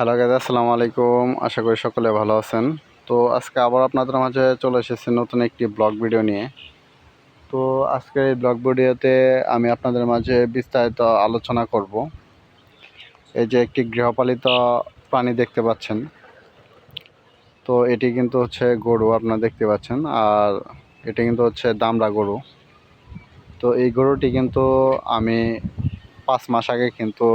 Hello guys আসসালামু আলাইকুম। আশা করি সকলে ভালো আছেন। তো আজকে আবার আপনাদের মাঝে চলে এসেছি নতুন একটি ব্লগ ভিডিও নিয়ে। তো আজকের এই ব্লগ ভিডিওতে আমি আপনাদের মাঝে বিস্তারিত আলোচনা করব। এই যে একটি গৃহপালিত প্রাণী দেখতে পাচ্ছেন। তো এটি কিন্তু হচ্ছে গরু, আপনারা দেখতে পাচ্ছেন। আর এটি কিন্তু হচ্ছে দামড়া গরু। তো এই গরুটি কিন্তু আমি পাঁচ মাস আগে কিন্তু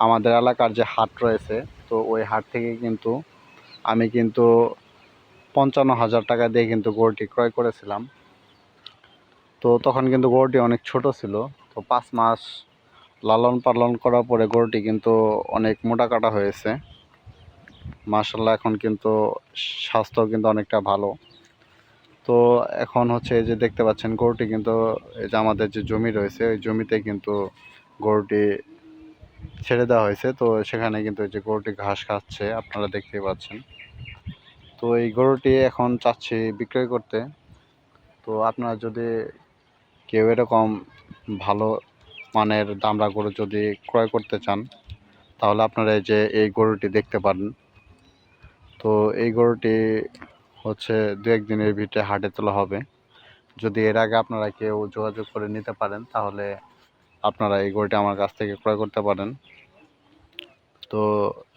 আমাদের এলাকার যে হাট রয়েছে, তো ওই হাট থেকে কিন্তু আমি কিন্তু পঞ্চান্ন হাজার টাকা দিয়ে কিন্তু গরুটি ক্রয় করেছিলাম। তো তখন কিন্তু গরুটি অনেক ছোট ছিল, তো পাঁচ মাস লালন পালন করার পরে গরুটি কিন্তু অনেক মোটা কাটা হয়েছে। মার্শাল্লাহ এখন কিন্তু স্বাস্থ্য কিন্তু অনেকটা ভালো। তো এখন হচ্ছে এই যে দেখতে পাচ্ছেন গরুটি কিন্তু এই যে আমাদের যে জমি রয়েছে, ওই জমিতে কিন্তু গরুটি ছেড়ে দেওয়া হয়েছে। তো সেখানে কিন্তু এই যে গরুটি ঘাস খাচ্ছে, আপনারা দেখতেই পাচ্ছেন। তো এই গরুটি এখন চাচ্ছি বিক্রয় করতে। তো আপনারা যদি কেউ এরকম ভালো মানের দামরা গরু যদি ক্রয় করতে চান, তাহলে আপনারা এই যে এই গরুটি দেখতে পারেন। তো এই গরুটি হচ্ছে দু একদিনের ভিতরে হাটে তোলা হবে। যদি এর আগে আপনারা কেউ যোগাযোগ করে নিতে পারেন, তাহলে আপনারা এই গরুটি আমার কাছ থেকে ক্রয় করতে পারেন। তো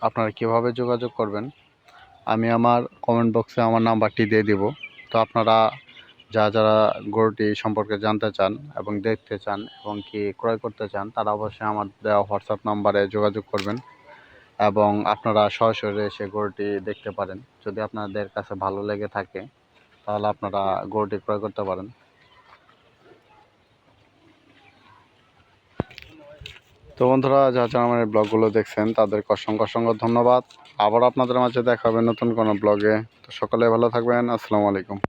আপনারা কীভাবে যোগাযোগ করবেন? আমি আমার কমেন্ট বক্সে আমার নাম্বারটি দিয়ে দিব। তো আপনারা যা, যারা গরুটি সম্পর্কে জানতে চান এবং দেখতে চান এবং কি ক্রয় করতে চান, তারা অবশ্যই আমার দেওয়া হোয়াটসঅ্যাপ নাম্বারে যোগাযোগ করবেন এবং আপনারা সরাসরি এসে গরুটি দেখতে পারেন। যদি আপনাদের কাছে ভালো লেগে থাকে, তাহলে আপনারা গরুটি ক্রয় করতে পারেন। তো বন্ধুরা যা যারা আমার ব্লগগুলো দেখছেন, তাদেরকে অসংখ্য অসংখ্য ধন্যবাদ। আবার আপনাদের মাঝে দেখা হবে নতুন কোনো ব্লগে। তো সকলে ভালো থাকবেন। আসসালামু আলাইকুম।